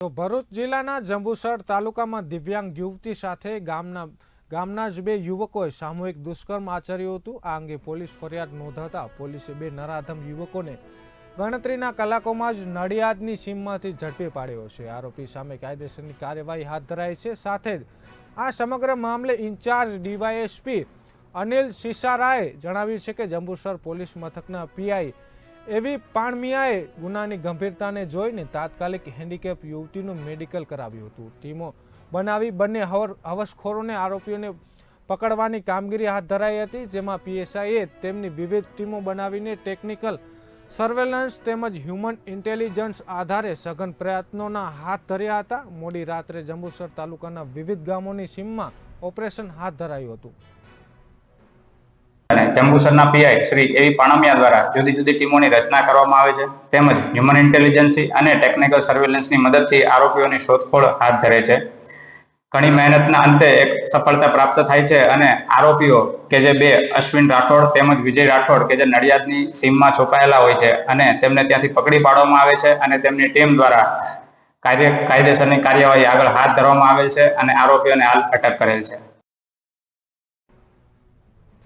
તો ભરૂચ જિલ્લાના જંબુસર તાલુકામાં દિવ્યાંગ યુવતી સાથે ગામના ગામના જ બે યુવકોએ સામૂહિક દુષ્કર્મ આચર્યું હતું. આ અંગે પોલીસ ફરિયાદ નોંધાતા પોલીસે બે નરાધમ યુવકોને ગણતરીના કલાકોમાં જ નડિયાદની સીમમાંથી ઝડપી પાડ્યો છે. આરોપી સામે કાયદેસરની કાર્યવાહી હાથ ધરાઈ છે. સાથે જ આ સમગ્ર મામલે ઇન્ચાર્જ ડીવાયએસપી અનિલ સિસારાએ જણાવ્યું છે કે જંબુસર પોલીસ મથકના પીઆઈ એવી પાણમિયાએ ગુનાની ગંભીરતાને જોઈને તાત્કાલિક હેન્ડીકેપ યુવતીનું મેડિકલ કરાવ્યું હતું. ટીમો બનાવી બંને હવસખોરોને આરોપીઓને પકડવાની કામગીરી હાથ ધરાઈ હતી, જેમાં પીએસઆઈએ તેમની વિવિધ ટીમો બનાવીને ટેકનિકલ સર્વેલન્સ તેમજ હ્યુમન ઇન્ટેલિજન્સ આધારે સઘન પ્રયત્નોના હાથ ધર્યા હતા. મોડી રાત્રે જંબુસર તાલુકાના વિવિધ ગામોની સીમમાં ઓપરેશન હાથ ધરાયું હતું. જંબુસરના પીઆઈ શ્રી એવી પાણમિયા દ્વારા જુદી જુદી ટીમોની રચના કરવામાં આવે છે. તેમજ હ્યુમન ઇન્ટેલિજન્સી અને ટેકનિકલ સર્વેલન્સની મદદથી આરોપીઓની શોધખોળ હાથ ધરે છે. ઘણી મહેનતના અંતે એક સફળતા પ્રાપ્ત થાય છે અને આરોપીઓ કે જે બે અશ્વિન રાઠોડ તેમજ વિજય રાઠોડ કે જે નડિયાદની સીમમાં છુપાયેલા હોય છે અને તેમને ત્યાંથી પકડી પાડવામાં આવે છે અને તેમની ટીમ દ્વારા કાર્ય કાયદેસરની કાર્યવાહી આગળ હાથ ધરવામાં આવેલ છે અને આરોપીઓને હાલ અટક કરેલ છે.